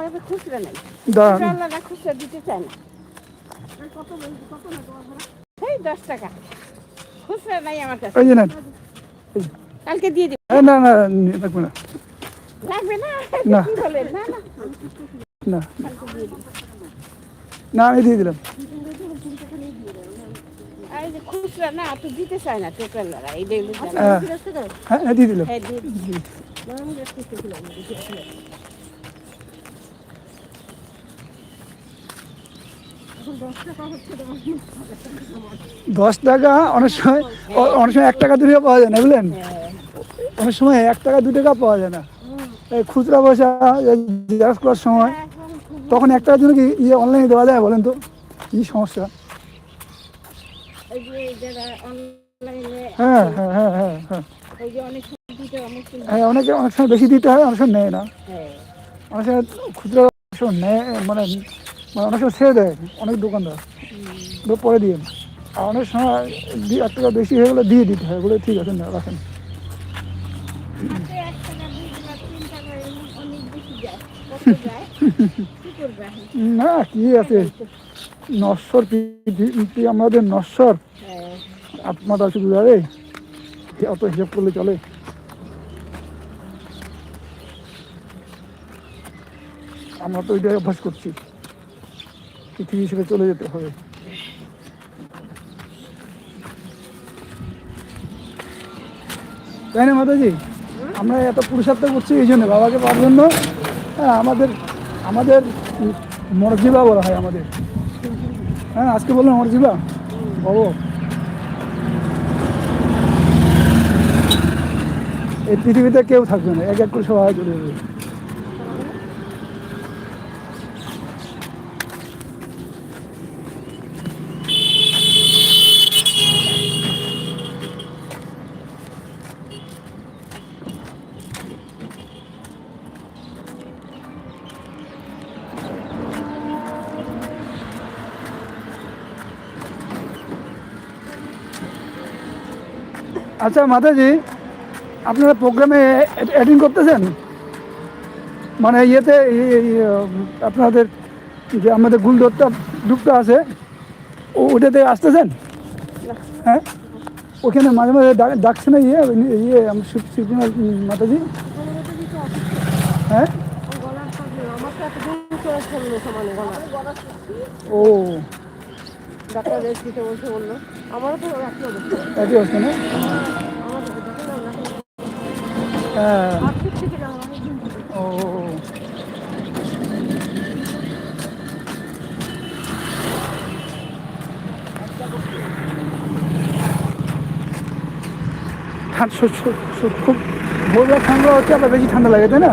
আমার কাছে খুচরা নেই। দাঁড়ান খুচরা দিতে চায় না। এই দশ টাকা। খুচরা নাই আমার কাছে। এই যে কালকে দিয়ে দিব। না না লাগবে না। লাগবে না? না। না না। আমি দিয়ে দিলাম। এই যে খুচরা না তো দিতে চায় না টোকালরা এই দেখলে হ্যাঁ। হ্যাঁ হ্যাঁ, দিয়ে দিলাম। হ্যাঁ দিয়ে। দশ টাকা অনেক সময় অনেক সময় এক টাকা দু টাকা পাওয়া যায় না, বুঝলেন? অনেক সময় এক টাকা দু টাকা পাওয়া যায় না। এই খুচরা পয়সা জেরক্স করার সময়, তখন এক টাকার জন্য কি ইয়ে অনলাইনে দেওয়া যায় বলেন তো? কি সমস্যা? হ্যাঁ হ্যাঁ হ্যাঁ হ্যাঁ হ্যাঁ। হ্যাঁ অনেকে অনেক সময় বেশি দিতে হয়, অনেক সময় নেয় না। অনেক সময় খুচরা নেয় মানে মানে অনেক ছেড়ে দেয়, অনেক দোকানদার। পরে দিয়ে আর অনেক সময় এক টাকা বেশি হয়ে গেলে দিয়ে দিতে হয়। বলে ঠিক আছে, না, রাখেন। কি? না, কি আছে? নশ্বর পৃথিবী আমাদের নশ্বর। আত্মাটা শুধু যাবে অত হিসাব করলে চলে? আমরা তো ওইটাই অভ্যাস করছি। পৃথিবী হিসেবে চলে যেতে হবে। তাই না মাতাজি? আমরা এত পুরুষার্থ করছি, এই জন্য বাবাকে পাওয়ার জন্য হ্যাঁ আমাদের আমাদের মর্জিবা বলা হয় আমাদের। হ্যাঁ আজকে বললাম মর্জিবা? বাবু। এই পৃথিবীতে কেউ থাকবে না, এক এক করে সবাই চলে যাবে। আচ্ছা মাতাজি আপনারা প্রোগ্রামে অ্যাটেন্ড করতেছেন? মানে ইয়েতে আপনাদের যে আমাদের গুলদত্তা গ্রুপটা আছে ও ওটাতে আসতেছেন? হ্যাঁ? ওখানে মাঝে মাঝে ডাক- ডাকছে না ইয়ে ইয়ে আমার শিব মাতাজি। হ্যাঁ? আমার ও। ডাক্তার বসে বলল। আমারও তো একই অবস্থা। একই অবস্থা না? হ্যাঁ। ও খুব ভোরবেলা ঠান্ডা হচ্ছে আবার বেশি ঠান্ডা লাগে তাই না?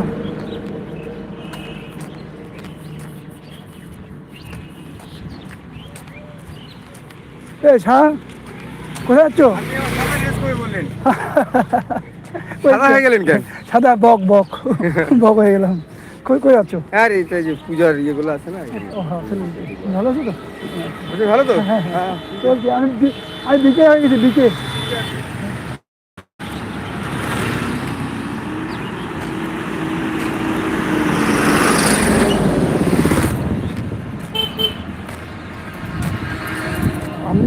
ছা কোথায় যাচ্ছ? সাদা হয়ে গেলেন কেন? সাদা বক বক। বক হয়ে গেলাম। কই কই যাচ্ছ? আর এইটা যে পূজার ইয়েগুলো আছে না? ও হ্যাঁ। ভালো আছো তো? ভালো তো? হ্যাঁ হ্যাঁ। আমি আমি বিকে হয়ে গেছি বিকে আমি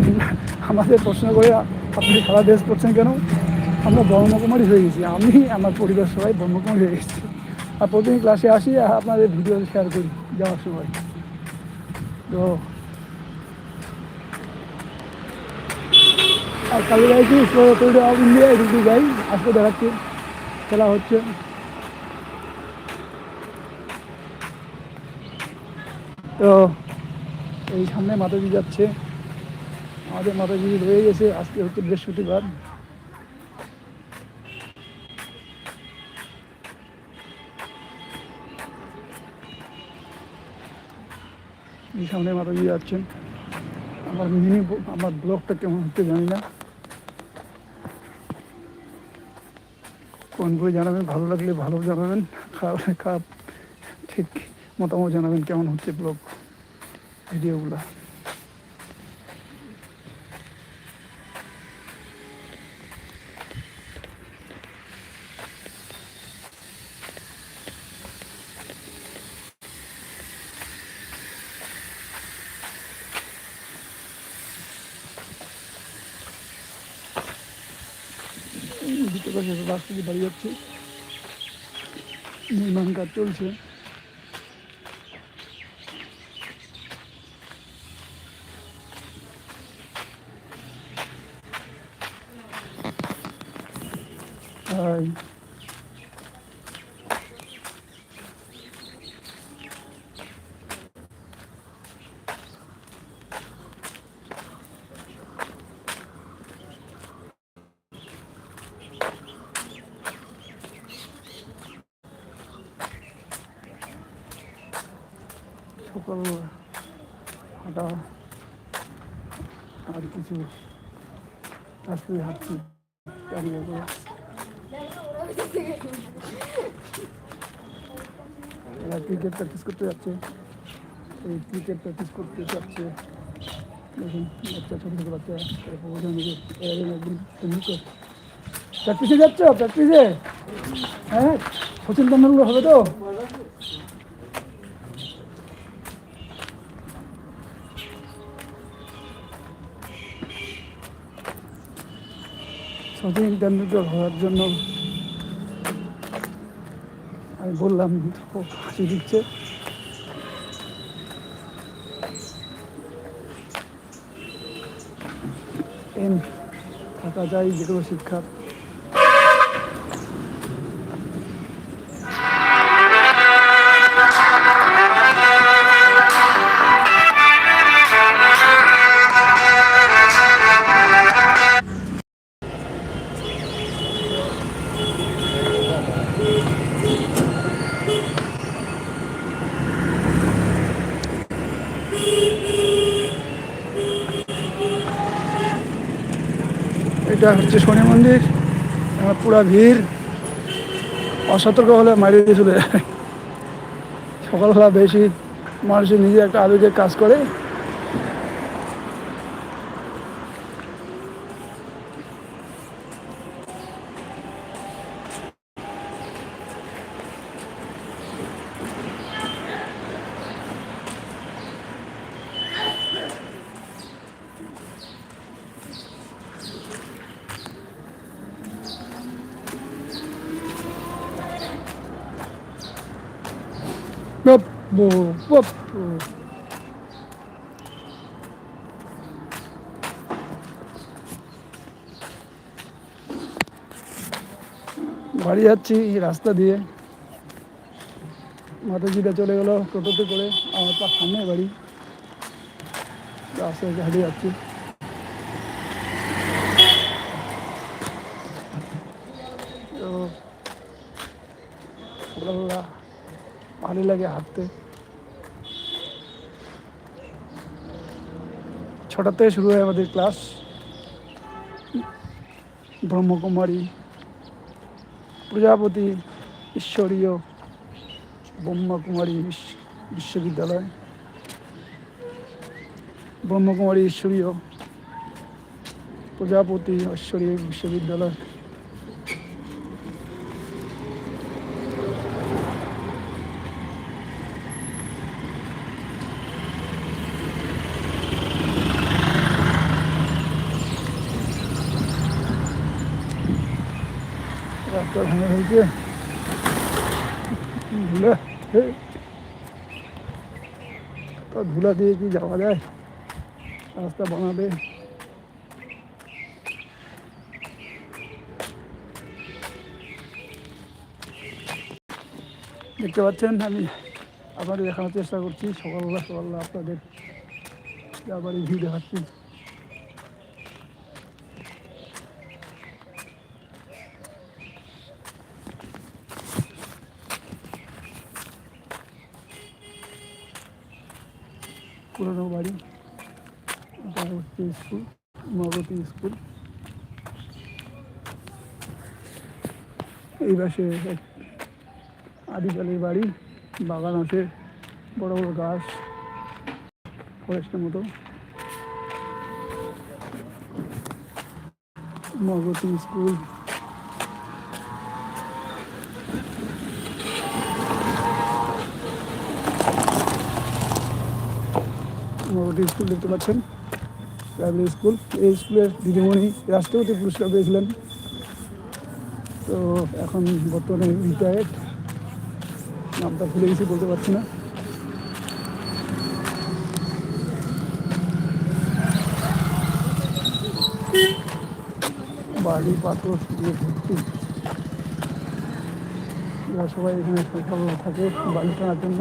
আমাদের প্রশ্ন করে আপনি সারা দেশ করছেন কেন? আমরা ব্রহ্মকুমারী হয়ে গেছি। আমি আমার পরিবার সবাই ব্রহ্মকুমারী হয়ে গেছি। আর প্রতিদিন ক্লাসে আসি আর আপনাদের ভিডিও শেয়ার করি যাওয়ার সময়। তো আর কালকে যাইছি অফ ইন্ডিয়া এদিকে যাই। আজকে দেখাচ্ছি। খেলা হচ্ছে। তো এই সামনে মাতাজি যাচ্ছে। আমাদের মাতাজি রয়ে গেছে, আজকে হচ্ছে বৃহস্পতিবার। সামনে মাতাজি যাচ্ছেন আমার মিনি আমার ব্লগটা কেমন হচ্ছে জানি না। কোন বই জানাবেন? ভালো লাগলে ভালো জানাবেন, খারাপ খারাপ ঠিক মতামত জানাবেন কেমন হচ্ছে ব্লগ, ভিডিওগুলো পাশে রাস্তা দিয়ে বাড়ি যাচ্ছে নির্মাণ কাজ চলছে। আর সকাল হাঁটা আর কিছু হাঁটছি এরা ক্রিকেট প্র্যাকটিস করতে যাচ্ছে। এই ক্রিকেট প্র্যাকটিস করতে যাচ্ছে। দেখুন, বাচ্চা, ছোটো ছোটো বাচ্চা প্র্যাকটিসে যাচ্ছ? প্র্যাকটিসে হ্যাঁ? সচিন তেন্ডুলকর হবে তো? সচিন ইন্টারনেট হওয়ার জন্য আমি বললাম খুব হাসি দিচ্ছে। থাকা যায় যেগুলো শিক্ষার। এটা হচ্ছে শনি মন্দির পুরা ভিড়। অসতর্ক হলে মারিয়ে চলে যায় সকালবেলা বেশি মানুষের নিজে একটা আবেগের কাজ করে। বপ, বপ, বপ, বপ। বাড়ি যাচ্ছি এই রাস্তা দিয়ে মাতাজিটা চলে গেল টোটোতে করে আমার তার সামনে বাড়ি রাস্তা হারিয়ে যাচ্ছি তো সকালবেলা ভালো লাগে হাঁটতে ছটা থেকে শুরু হয় আমাদের ক্লাস ব্রহ্মকুমারী প্রজাপতি ঈশ্বরীয় ব্রহ্মকুমারী বিশ্ববিদ্যালয় ব্রহ্মকুমারী ঈশ্বরীয় প্রজাপতি ঈশ্বরীয় বিশ্ববিদ্যালয় রাস্তা ধুলা দিয়ে কি যাওয়া যায়? রাস্তা বানাবে। দেখতে পাচ্ছেন, আমি আপনাদের দেখানোর চেষ্টা করছি। সকালবেলা সকালবেলা আপনাদের আবার ভিউ দেখাচ্ছি। পুরনো বাড়ি। হচ্ছে স্কুল মহাবতী স্কুল। এই পাশে আদিকালের বাড়ি, বাগান আছে, বড় বড় গাছ, ফরেস্টের মতো। মহাবতী স্কুল মহাবতী স্কুল দেখতে পাচ্ছেন। Primary school. এই স্কুলের দিদিমণি রাষ্ট্রপতি পুরস্কার পেয়েছিলেন। তো এখন বর্তমানে রিটায়ার্ড নামটা ভুলে গেছি বলতে পারছি না। বাড়ি পাথর দিয়ে ভর্তি। সবাই এখানে থাকে বাড়ি টানার জন্য।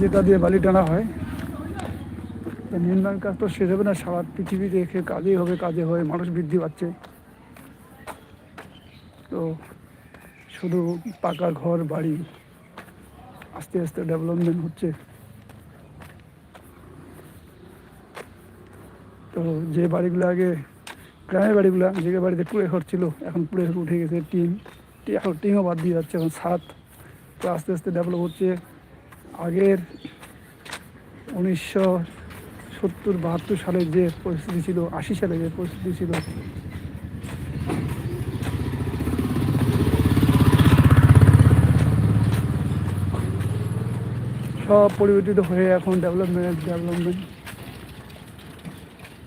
যেটা দিয়ে বালি টানা হয় নির্মাণ কাজ তো শেষ হবে না, সারা পৃথিবী দেখে কাজেই হবে, কাজে হয় মানুষ বৃদ্ধি পাচ্ছে। তো শুধু পাকা ঘর, বাড়ি, আস্তে আস্তে ডেভেলপমেন্ট হচ্ছে। তো যে বাড়িগুলো আগে, গ্রামের বাড়িগুলো, যে বাড়িতে কুড়ে ঘর ছিল, এখন কুড়ে ঘর উঠে গেছে, টিন এখন টিনও বাদ দিয়ে যাচ্ছে, এখন ছাদ তো আস্তে আস্তে ডেভেলপ হচ্ছে। আগের উনিশশো সত্তর বাহাত্তর সালে যে পরিস্থিতি ছিল, আশি সালে যে পরিস্থিতি ছিল, সব পরিবর্তিত হয়ে এখন ডেভেলপমেন্ট ডেভেলপমেন্ট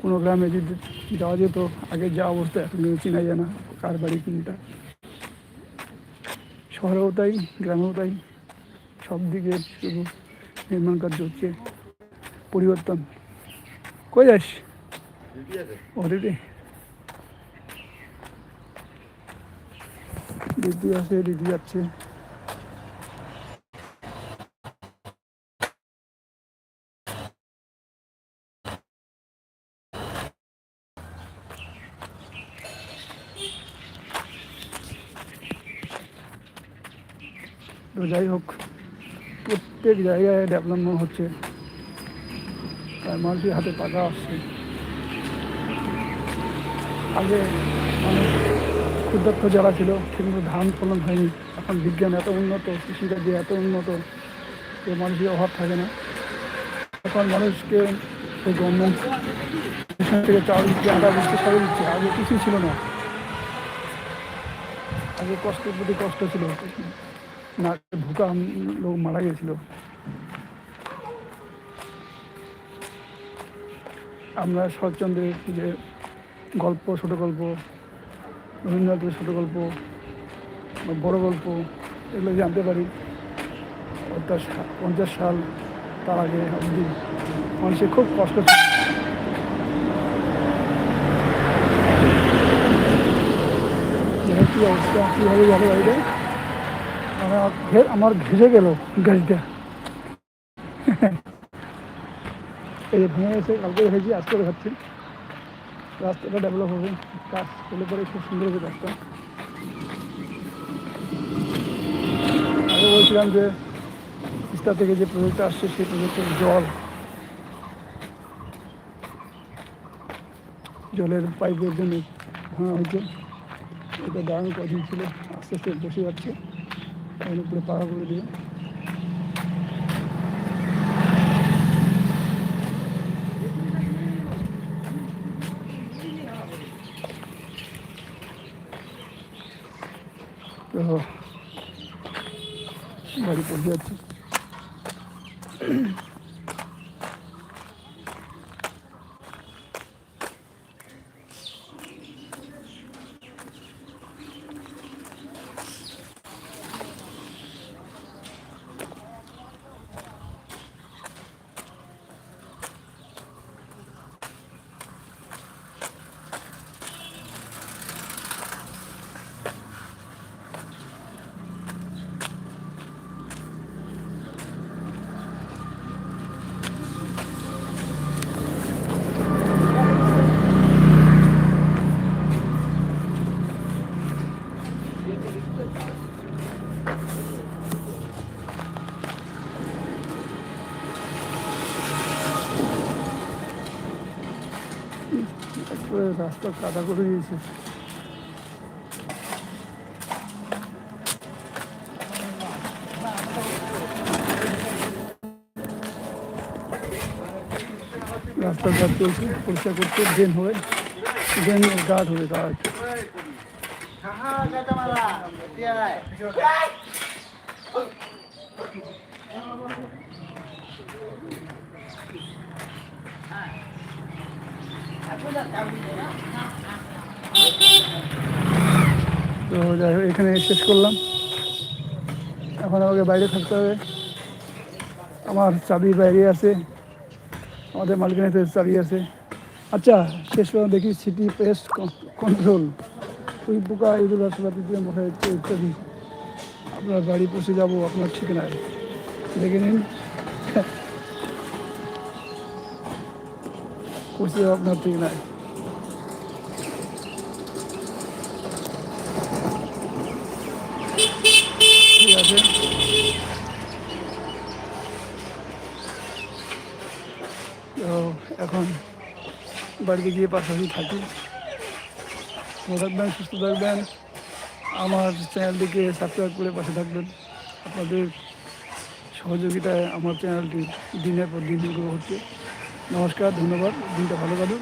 কোনো গ্রামে যদি যাওয়া যেত আগে যা অবস্থা, এখন কিন্তু চেনা যায় না, কার বাড়ি কোনটা। শহরেও তাই, গ্রামেও তাই। সব দিকে শুধু নির্মাণ কার্য হচ্ছে পরিবর্তন। কই যাস? অলরেডি দিদি। আছে, দিদি যাচ্ছে। যাই হোক প্রত্যেক জায়গায় ডেভেলপমেন্ট হচ্ছে। তার মানুষের হাতে টাকা আসছে। আগে মানুষ ক্ষুদ্রার্থ যারা ছিল, সেগুলো ধান ফলন হয়নি। এখন বিজ্ঞান এত উন্নত, কৃষিকাজে এত উন্নত, যে মানুষের অভাব থাকে না। এখন মানুষকে সেই গভর্নমেন্ট থেকে চাউল দিচ্ছে, আটা দিচ্ছে, সবই দিচ্ছে। আগে কিছুই ছিল না। আগে কষ্টের প্রতি কষ্ট ছিল। না, ভুকা লোক মারা গেছিল। আমরা শরৎচন্দ্রের যে গল্প, ছোট গল্প, রবীন্দ্রনাথের ছোট গল্প বড় গল্প, এগুলো জানতে পারি। অর্থাৎ পঞ্চাশ সাল তার আগে অবধি মানুষের খুব কষ্ট ছিল। কি অবস্থা, কীভাবে যাবে গাড়িটা আমার ঘে- আমার ঘেসে গেল গাড়িটা। এই ভেঙে গেছে, কালকে দেখেছি আজকে দেখাচ্ছি। রাস্তাটা ডেভেলপ হবে, কাজ করলে পরে খুব সুন্দর হবে রাস্তা আগে বলছিলাম যে, তিস্তা থেকে যে প্রজেক্টটা আসছে, সেই প্রজেক্টের জল, জলের পাইপের জন্য ভাঙা হয়েছে। এটা দাঁড়ানো কঠিন ছিল, আস্তে আস্তে বসে যাচ্ছে। পাড়া করে দিয়ে তো বাড়ি পৌঁছে যাচ্ছে। রাস্তা কাদা করে দিয়েছে। রাস্তাঘাট চলছে পরিষ্কার করছে ড্রেন হয়ে ড্রেন গার্ড হয়ে গার্ড তো যাই হোক, এখানে শেষ করলাম। এখন আমাকে বাইরে থাকতে হবে। আমার চাবি বাইরে আছে। আমাদের মালিকানাতে চাবি আছে। আচ্ছা শেষ পর্যন্ত দেখি সিটি পেস্ট কন্ট্রোল। ওই পোকা এগুলো আসলে দিয়ে মশা ইত্যাদি। আপনার বাড়ি পৌঁছে যাব আপনার ঠিকানায়। দেখে নিন। যাব আপনার ঠিকানায় ঠিক আছে তো এখন বাড়িতে গিয়ে পাশাপাশি থাকি। ভালো থাকবেন সুস্থ থাকবেন আমার চ্যানেলটিকে সাবস্ক্রাইব করে পাশে থাকবেন। আপনাদের সহযোগিতায় আমার চ্যানেলটি দিনের পর দিন হচ্ছে। নমস্কার ধন্যবাদ দিনটা ভালো কাটুক।